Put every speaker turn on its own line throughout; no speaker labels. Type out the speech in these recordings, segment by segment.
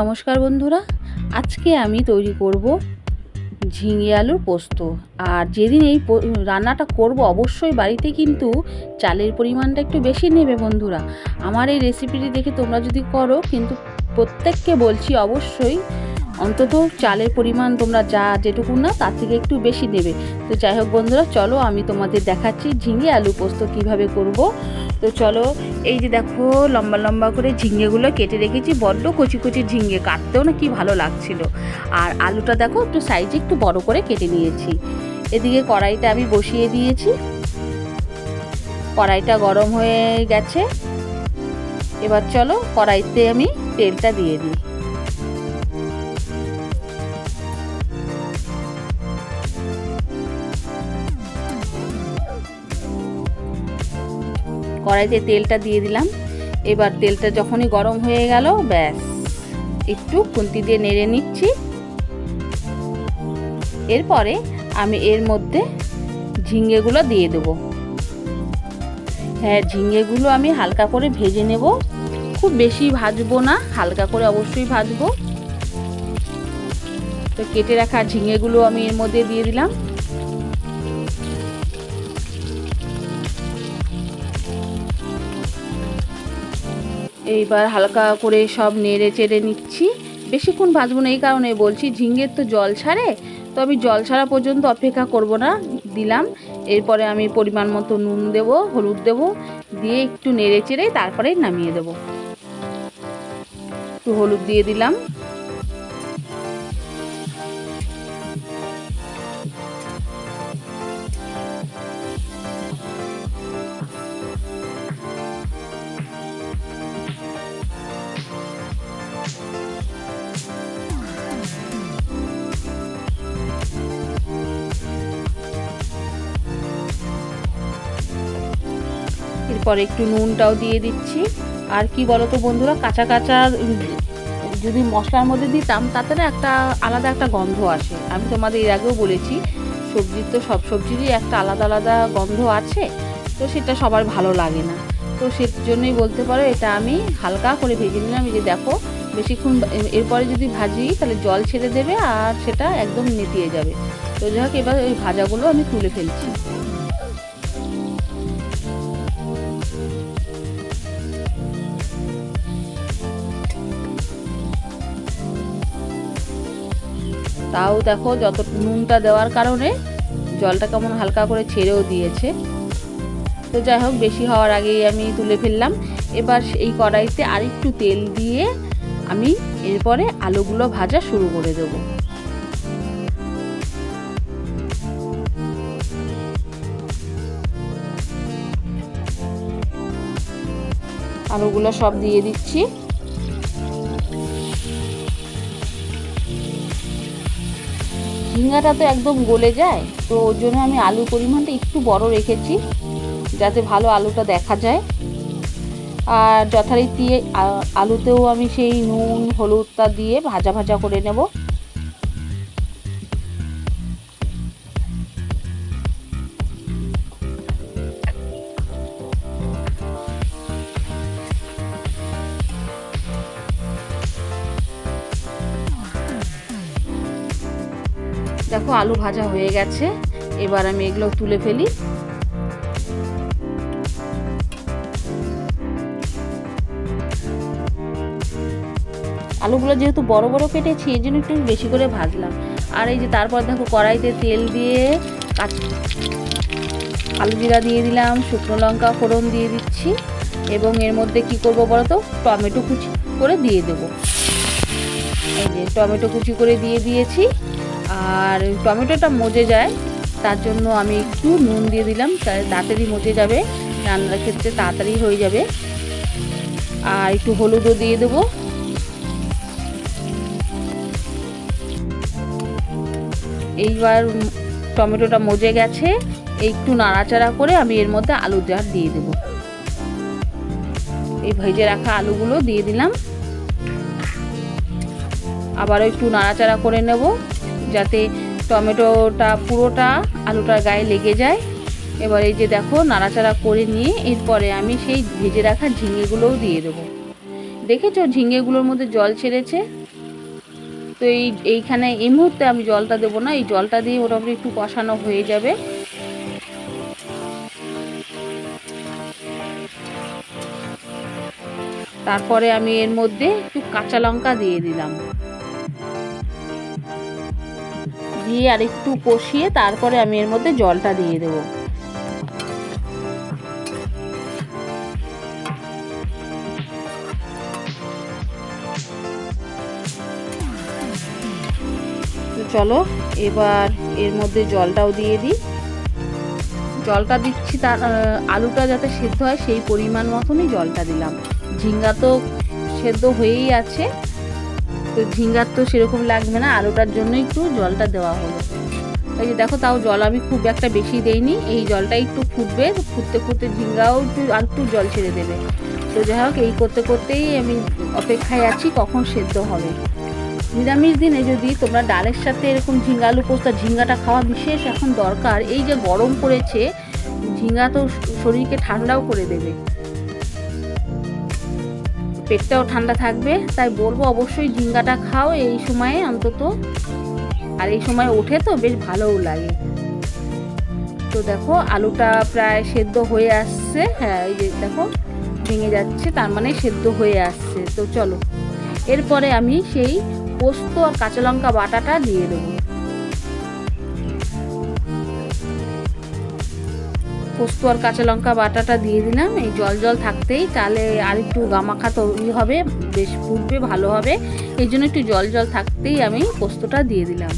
নমস্কার বন্ধুরা, আজকে আমি তৈরি করব ঝিঙে আলুর পোস্ত। আর যেদিন এই রান্নাটা করব, অবশ্যই বাড়িতে কিন্তু চালের পরিমাণটা একটু বেশি নেবে বন্ধুরা। আমার এই রেসিপিটি দেখে তোমরা যদি করো, কিন্তু প্রত্যেককে বলছি অবশ্যই অন্তত চালের পরিমাণ তোমরা যা যেটুকু না, তার থেকে একটু বেশি নেবে। তো যাই হোক বন্ধুরা, চলো আমি তোমাদের দেখাচ্ছি ঝিঙে আলু পোস্ত কীভাবে করব। তো চলো, এই যে দেখো, লম্বা লম্বা করে ঝিঙ্গেগুলো কেটে রেখেছি, বড্ড কচি কচি ঝিঙ্গে, কাটতেও না কি ভালো লাগছিল। আর আলুটা দেখো, একটু সাইজে একটু বড় করে কেটে নিয়েছি। এদিকে কড়াইটা আমি বসিয়ে দিয়েছি। কড়াইটা গরম হয়ে গেছে। এবার চলো, কড়াইতে আমি তেলটা দিয়ে দিই। কড়াইতে তেলটা দিয়ে দিলাম। এবার তেলটা যখনই গরম হয়ে গেল, ব্যাস। একটু খুন্তি দিয়ে নেড়ে নিচ্ছি। এরপরে আমি এর মধ্যে ঝিঙ্গেগুলো দিয়ে দেবো। হ্যাঁ ঝিঙ্গেগুলো আমি হালকা করে ভেজে নেব। খুব বেশি ভাজবো না, হালকা করে অবশ্যই ভাজবো। তো কেটে রাখা ঝিঙেগুলো আমি এর মধ্যে দিয়ে দিলাম। এইবার হালকা করে সব নেড়ে চেড়ে নিচ্ছি। বেশিক্ষণ ভাজবো না, এই কারণে বলছি ঝিঙ্গের তো জল ছাড়ে, তো আমি জল ছাড়া পর্যন্ত অপেক্ষা করব না, দিলাম। এরপরে আমি পরিমাণ মতো নুন দেব, হলুদ দেব, দিয়ে একটু নেড়ে চেড়ে তারপরে নামিয়ে দেব। একটু হলুদ দিয়ে দিলাম। এরপর একটু নুনটাও দিয়ে দিচ্ছি। আর কি বলো তো বন্ধুরা, কাঁচা কাঁচা যদি মশলার মধ্যে দিতাম, তাতে না একটা আলাদা একটা গন্ধ আসে। আমি তোমাদের এর আগেও বলেছি, সবজির তো সব সবজিরই একটা আলাদা আলাদা গন্ধ আছে, তো সেটা সবার ভালো লাগে না। তো সে জন্যই বলতে পারো, এটা আমি হালকা করে ভেজে নিলাম। এই যে দেখো বেশিক্ষণ এরপরে যদি ভাজি, তাহলে জল ছেড়ে দেবে আর সেটা একদম নেতিয়ে যাবে। তো যাই হোক, এবার ওই ভাজাগুলো আমি তুলে ফেলছি। তাও দেখো, যত নুনটা দেওয়ার কারণে জলটা কেমন হালকা করে ছেড়েও দিয়েছে। তো যাই হোক, বেশি হওয়ার আগেই আমি তুলে ফেললাম। এবার এই কড়াইতে আরেকটু তেল দিয়ে আমি এরপরে আলুগুলো ভাজা শুরু করে দেবো। আলুগুলো সব দিয়ে দিচ্ছি। ঝিঙ্গাটা তো একদম গলে যায়, তো ওর জন্য আমি আলুর পরিমাণটা একটু বড় রেখেছি, যাতে ভালো আলুটা দেখা যায়। আর যথারীতি আলুতেও আমি সেই নুন, হলুদটা দিয়ে ভাজা ভাজা করে নেব। দেখো আলু ভাজা হয়ে গেছে। এবার আমি এগুলো তুলে ফেলি। আলুগুলো যেহেতু বড় বড় কেটেছি এই জন্য একটু বেশি করে ভাজলাম। আর এই যে তারপর দেখো কড়াইতে তেল দিয়ে আলু জিরা দিয়ে দিলাম, শুকনো লঙ্কা ফোড়ন দিয়ে দিচ্ছি, এবং এর মধ্যে কি করব বলো তো টমেটো কুচি করে দিয়ে দেবো। এই যে টমেটো কুচি করে দিয়ে দিয়েছি। আর টমেটোটা মজে যায়, তার জন্য আমি একটু নুন দিয়ে দিলাম তাড়াতাড়ি মজে যাবে। রান্নার ক্ষেত্রে তাড়াতাড়ি হয়ে যাবে। আর একটু হলুদও দিয়ে দেবো। এইবার টমেটোটা মজে গেছে। একটু নাড়াচাড়া করে আমি এর মধ্যে আলু জার দিয়ে দেবো। এই ভেজে রাখা আলুগুলো দিয়ে দিলাম। আবারও একটু নাড়াচাড়া করে নেব যাতে টমেটোটা পুরোটা আলুটার গায়ে লেগে যায়। এবার এই যে দেখো, নাড়াচাড়া করে নিয়ে এরপরে আমি সেই ভেজে রাখা ঝিঙেগুলোও দিয়ে দেবো। দেখেছ ঝিঙেগুলোর মধ্যে জল ছেড়েছে? তো এই, এইখানে এই মুহূর্তে আমি জলটা দেবো না, এই জলটা দিয়ে মোটামুটি একটু কষানো হয়ে যাবে। তারপরে আমি এর মধ্যে একটু কাঁচা লঙ্কা দিয়ে দিলাম। দিয়ে আর একটু কষিয়ে তারপরে আমি এর মধ্যে জলটা দিয়ে দেবো। চলো, এবার এর মধ্যে জলটাও দিয়ে দিই। জলটা দিচ্ছি তার আলুটা যাতে সেদ্ধ হয়, সেই পরিমাণ মতনই জলটা দিলাম। ঝিঙ্গা তো সেদ্ধ হয়েই আছে, তো ঝিঙ্গার তো সেরকম লাগবে না, আলুটার জন্য একটু জলটা দেওয়া হলো। এই যে দেখো, তাও জল আমি খুব একটা বেশি দেইনি, এই জলটা একটু ফুটবে, ফুটতে ফুটতে ঝিঙ্গাও একটু, আর একটু জল ছেড়ে দেবে। তো যাই হোক, এই করতে করতেই আমি অপেক্ষায় আছি কখন সেদ্ধ হবে। নিরামিষ দিনে যদি তোমরা ডালের সাথে এরকম ঝিঙ্গা আলু পোস্তা ঝিঙ্গাটা খাওয়া বিশেষ এখন দরকার, এই যে গরম পড়েছে, ঝিঙ্গা তো শরীরকে ঠান্ডাও করে দেবে। পেটটাও ঠান্ডা থাকবে, তাই বলব অবশ্যই ঝিঙ্গাটা খাও এই সময়ে অন্তত। আর এই সময় ওঠে তো বেশ ভালোও লাগে। তো দেখো, আলুটা প্রায় সেদ্ধ হয়ে আসছে। হ্যাঁ এই যে দেখো, ভেঙে যাচ্ছে, তার মানে সেদ্ধ হয়ে আসছে। তো চলো, এরপরে আমি সেই পোস্ত আর কাঁচা লঙ্কা বাটাটা দিয়ে দেবো। পোস্ত আর কাঁচা লঙ্কা বাটাটা দিয়ে দিলাম। এই জল জল থাকতেই তাহলে আর একটু গামাখা তৈরি হবে, বেশ ফুটবে, ভালো হবে। এই জন্য একটু জল জল থাকতেই আমি পোস্তটা দিয়ে দিলাম।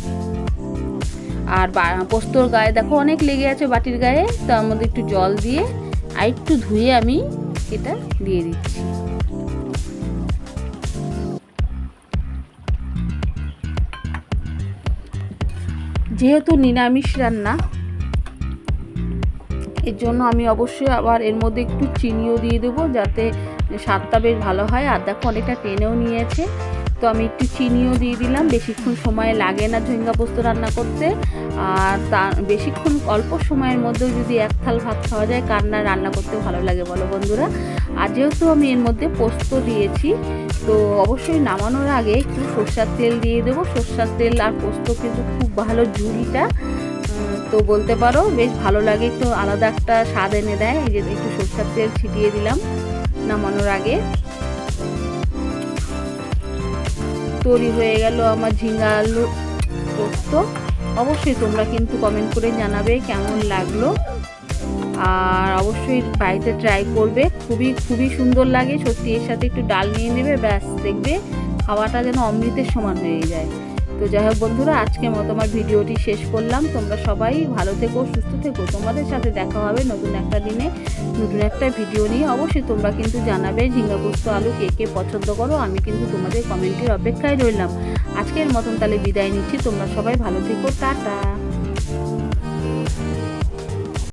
আর পোস্তর গায়ে দেখো অনেক লেগে আছে বাটির গায়ে, তার মধ্যে একটু জল দিয়ে আর একটু ধুয়ে আমি এটা দিয়ে দিচ্ছি। যেহেতু নিরামিষ রান্না এর জন্য আমি অবশ্যই আবার এর মধ্যে একটু চিনিও দিয়ে দেবো যাতে স্বাদটা বেশ ভালো হয়। আর দেখো, অনেকটা টেনেও নিয়েছে। তো আমি একটু চিনিও দিয়ে দিলাম। বেশিক্ষণ সময় লাগে না ঝিঙ্গা পোস্ত রান্না করতে। আর তা, বেশিক্ষণ অল্প সময়ের মধ্যেও যদি এক থাল ভাত খাওয়া যায়, কার না রান্না করতে ভালো লাগে বলো বন্ধুরা। আর যেহেতু আমি এর মধ্যে পোস্ত দিয়েছি, তো অবশ্যই নামানোর আগে একটু সর্ষার তেল দিয়ে দেবো। সর্ষার তেল আর পোস্ত কিন্তু খুব ভালো ঝুড়িটা। তো বলতে পারো, বেশ ভালো লাগে একটু আলাদা একটা স্বাদ এনে দেয়। এই যে একটু সর্ষার তেল ছিটিয়ে দিলাম নামানোর আগে। তৈরি হয়ে গেল আমার ঝিঙ্গা আলু পোস্ত। অবশ্যই তোমরা কিন্তু কমেন্ট করে জানাবে কেমন লাগল। আর অবশ্যই বাড়িতে ট্রাই করবে। খুবই খুবই সুন্দর লাগে। সত্যি, এর সাথে একটু ডাল নিয়ে নেবে, ব্যাস, দেখবে খাওয়াটা যেন অমৃতের সমান হয়ে যায়। তো যাই হোক বন্ধুরা, আজকের মতো আমার ভিডিওটি শেষ করলাম। তোমরা সবাই ভালো থেকো, সুস্থ থেকো। তোমাদের সাথে দেখা হবে নতুন একটা দিনে, নতুন একটা ভিডিও নিয়ে। অবশ্যই তোমরা কিন্তু জানাবে ঝিঙ্গা পোস্ত আলু কে কে পছন্দ করো। আমি কিন্তু তোমাদের কমেন্টের অপেক্ষায় রইলাম। আজকের মতন তাহলে বিদায় নিচ্ছি। তোমরা সবাই ভালো থেকো। টাটা।